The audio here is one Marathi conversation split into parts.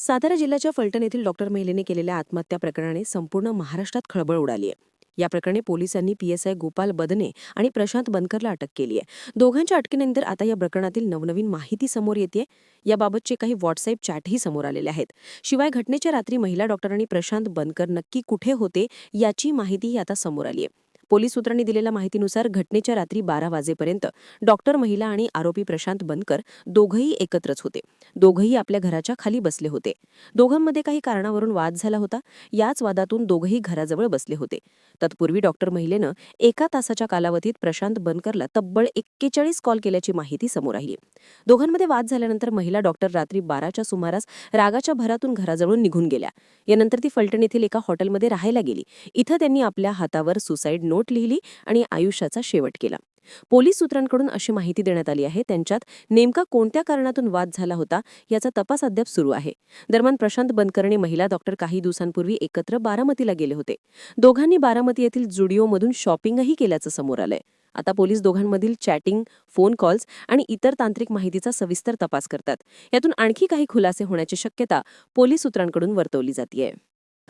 सातारा जिल्ह्याच्या फलटण येथील डॉक्टर महिलेने केलेल्या आत्महत्या प्रकरणाने संपूर्ण महाराष्ट्रात खळबळ उडाली आहे. या प्रकरणी पोलिसांनी पीएसआय गोपाल बदने आणि प्रशांत बनकरला अटक केली आहे. दोघांच्या अटकेनंतर आता या प्रकरणातील नवनवीन माहिती समोर येते. याबाबतचे काही व्हॉट्सअप चॅटही समोर आलेले आहेत. शिवाय घटनेच्या रात्री महिला डॉक्टर आणि प्रशांत बनकर नक्की कुठे होते याची माहितीही आता समोर आली आहे. पोलीस सूत्रांनी दिलेल्या माहितीनुसार घटनेच्या रात्री बारा वाजेपर्यंत डॉक्टर महिला आणि आरोपी प्रशांत बनकर दोघंही एकत्रच होते. दोघंही आपल्या घराच्या खाली बसले होते. दोघांमध्ये काही कारणावरून वाद झाला होता. याच वादातून दोघंही घराजवळ बसले होते. तत्पूर्वी डॉक्टर महिलेनं एका तासाच्या कालावधीत प्रशांत बनकरला तब्बल एक्केचाळीस कॉल केल्याची माहिती समोर आली. दोघांमध्ये वाद झाल्यानंतर महिला डॉक्टर रात्री बाराच्या सुमारास रागाच्या भरातून घराजवळून निघून गेल्या. यानंतर ती फलटण येथील एका हॉटेलमध्ये राहायला गेली. इथं त्यांनी आपल्या हातावर सुसाईड नोट लिहिली आणि आयुष्याचा शेवट केला. पोलीस सूत्रांकडून अशी माहिती देण्यात आली आहे त्यांच्यात नेमका कोणत्या कारणातून वाद झाला होता याचा तपास अद्याप सुरू आहे. दरम्यान प्रशांत बनकरने महिला डॉक्टर काही दिवसांपूर्वी एकत्र बारामतीला गेले होते. दोघांनी बारामती येथील जुडिओमधून शॉपिंगही केल्याचं समोर आलंय. आता पोलीस दोघांमधील चॅटिंग फोन कॉल्स आणि इतर तांत्रिक माहितीचा सविस्तर तपास करतात. यातून आणखी काही खुलासे होण्याची शक्यता पोलीस सूत्रांकडून वर्तवली जाते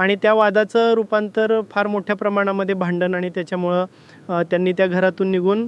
आणि त्या वादाचं रूपांतर फार मोठ्या प्रमाणामध्ये भांडण आणि त्याच्यामुळं त्यांनी त्या घरातून निघून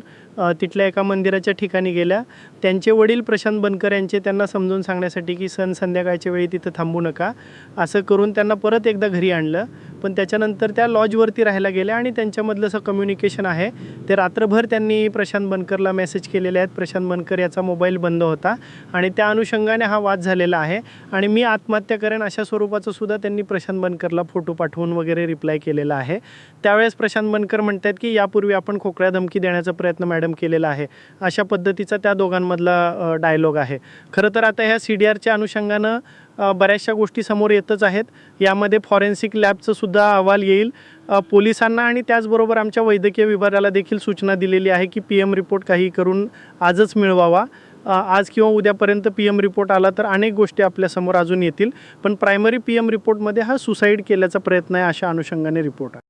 तिथल्या एका मंदिराच्या ठिकाणी गेल्या. त्यांचे वडील प्रशांत बनकर यांचे त्यांना समजून सांगण्यासाठी की सण संध्याकाळच्या वेळी तिथं थांबू नका. असं करून त्यांना परत एकदा घरी आणलं. पण त्याच्यानंतर त्या लॉजवरती राहायला गेल्या आणि त्यांच्यामधलं असं कम्युनिकेशन आहे. ते रात्रभर त्यांनी प्रशांत बनकरला मेसेज केलेले आहेत. प्रशांत बनकर याचा मोबाईल बंद होता आणि त्या अनुषंगाने हा वाद झालेला आहे. आणि मी आत्महत्या करेन अशा स्वरूपाचं सुद्धा त्यांनी प्रशांत बनकरला फोटो पाठवून वगैरे रिप्लाय केलेला आहे. त्यावेळेस प्रशांत बनकर म्हणत आहेत की यापूर्वी आपण खोकळ्या धमकी देण्याचा प्रयत्न मॅडम केलेला आहे. अशा पद्धतीचा त्या दोघांमधला डायलॉग आहे. खरं तर आता ह्या सी डी आरच्या अनुषंगानं बऱ्याचशा गोष्टी समोर येतच आहेत. यामध्ये फॉरेन्सिक लॅबचं सुद्धा अहवाल येईल. पोलिसांना आणि त्याचबरोबर आमच्या वैद्यकीय विभागाला देखील सूचना दिलेली आहे की पी एम रिपोर्ट काही करून आजच मिळवावा. आज किंवा उद्यापर्यंत पी एम रिपोर्ट आला तर अनेक गोष्टी आपल्यासमोर अजून येतील. पण प्रायमरी पी एम रिपोर्टमध्ये हा सुसाईड केल्याचा प्रयत्न आहे अशा अनुषंगाने रिपोर्ट आहे